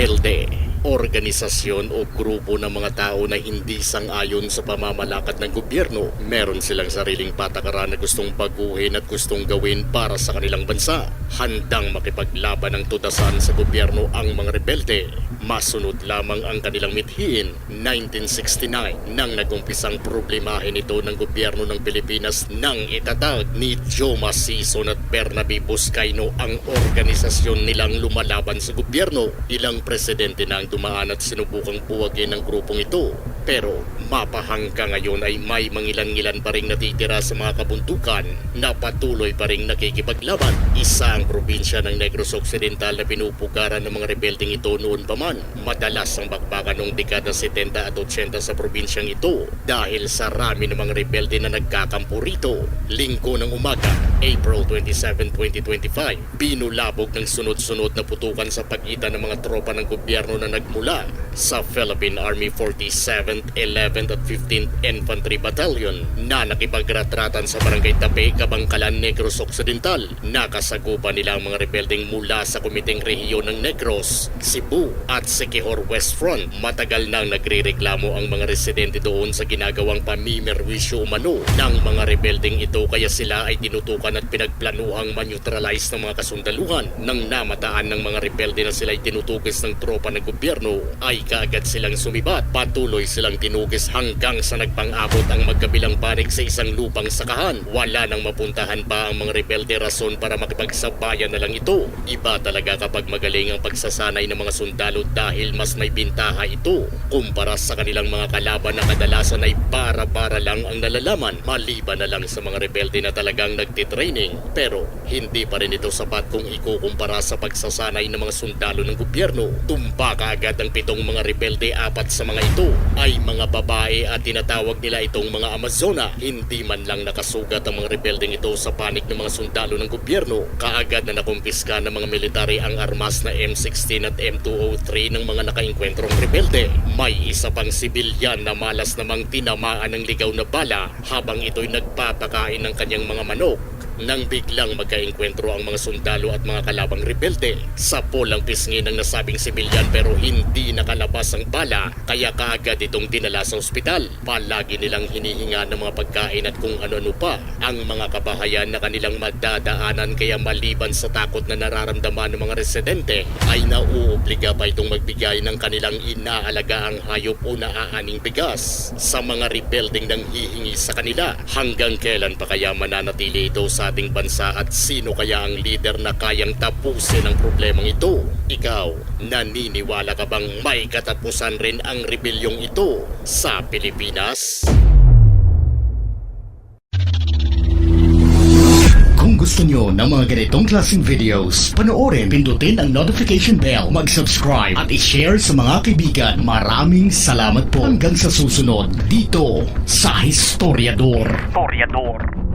Rebelde organisasyon o grupo ng mga tao na hindi sang-ayon sa pamamalakad ng gobyerno. Meron silang sariling patakaran na gustong baguhin at gustong gawin para sa kanilang bansa. Handang makipaglaban ng tudasan sa gobyerno ang mga rebelde. Masunod lamang ang kanilang mithiin 1969 nang nagumpisang problemahin ito ng gobyerno ng Pilipinas nang itatag ni Joma Sison at Bernabe Buscaino ang organisasyon nilang lumalaban sa gobyerno. Ilang presidente na ang dumaan at sinubukang buwagin ng grupong ito. Pero mapahangga ngayon ay may mangilan-ngilan pa rin natitira sa mga kabuntukan na patuloy pa rin nakikipaglaban. Isa ang probinsya ng Negros Occidental na pinupugaran ng mga rebelding ito noon pa man. Madalas ang bakbakan noong dekada 70 at 80 sa probinsyang ito dahil sa rami ng mga rebelde na nagkakampo rito. Linggo ng umaga, April 27, 2025, binulabog ng sunod-sunod na putukan sa pagitan ng mga tropa ng gobyerno na nagmula sa Philippine Army 47th, 11th at 15th Infantry Battalion na nakipagretratan sa Barangay Tape, Kabangkalan, Negros Occidental. Nakasagupan nila ang mga rebeldeng mula sa Komiteng Rehiyon ng Negros, Cebu at Siquijor West Front. Matagal nang nagrereklamo ang mga residente doon sa ginagawang pamimerwisyo umano ng mga rebeldeng ito kaya sila ay tinutukan at pinagplanuhang maneutralize ng mga kasundaluhan. Nang namataan ng mga rebelde na sila ay tinutugis ng tropa ng gobyerno ay kaagad silang sumibat. Patuloy silang tinugis hanggang sa nagpang-abot ang magkabilang panig sa isang lupang sakahan. Wala nang mapuntahan pa ang mga rebelde rason para makipagsabayan na lang ito. Iba talaga kapag magaling ang pagsasanay ng mga sundalo dahil mas may bintaha ito kumpara sa kanilang mga kalaban na kadalasan ay para-para lang ang nalalaman maliban na lang sa mga rebelde na talagang nagtitraining. Pero hindi pa rin ito sapat kung ikukumpara sa pagsasanay ng mga sundalo ng gobyerno. Tumba kaagad ang pitong mga rebelde apat sa mga ito ay mga babae at tinatawag nila itong mga Amazona. Hindi man lang nakasugat ang mga rebeldeng ito sa panik ng mga sundalo ng gobyerno. Kaagad na nakumpiska ng mga military ang armas na M16 at M203 ng mga nakaingkwentrong rebelde. May isa pang sibilyan na malas namang tinamaan ng ligaw na bala habang ito'y nagpapakain ng kanyang mga manok nang biglang magkaengkwentro ang mga sundalo at mga kalabang rebelde. Sa polang pisngi ng nasabing sibilyan pero hindi nakalabas ang bala kaya kaagad itong dinala sa ospital. Palagi nilang hinihinga ng mga pagkain at kung ano-ano pa ang mga kabahayan na kanilang madadaanan kaya maliban sa takot na nararamdaman ng mga residente ay nauobliga pa itong magbigay ng kanilang inaalagaang hayop o naaaning bigas sa mga rebelding nang hihingi sa kanila. Hanggang kailan pa kaya mananatili ito sa ating bansa at sino kaya ang leader na kayang tapusin ang problemang ito? Ikaw, naniniwala ka bang may katapusan rin ang rebelyong ito sa Pilipinas? Kung gusto nyo ng mga ganitong klaseng videos, panoorin, pindutin ang notification bell, mag-subscribe at i-share sa mga kaibigan. Maraming salamat po hanggang sa susunod dito sa Historiador. Historiador.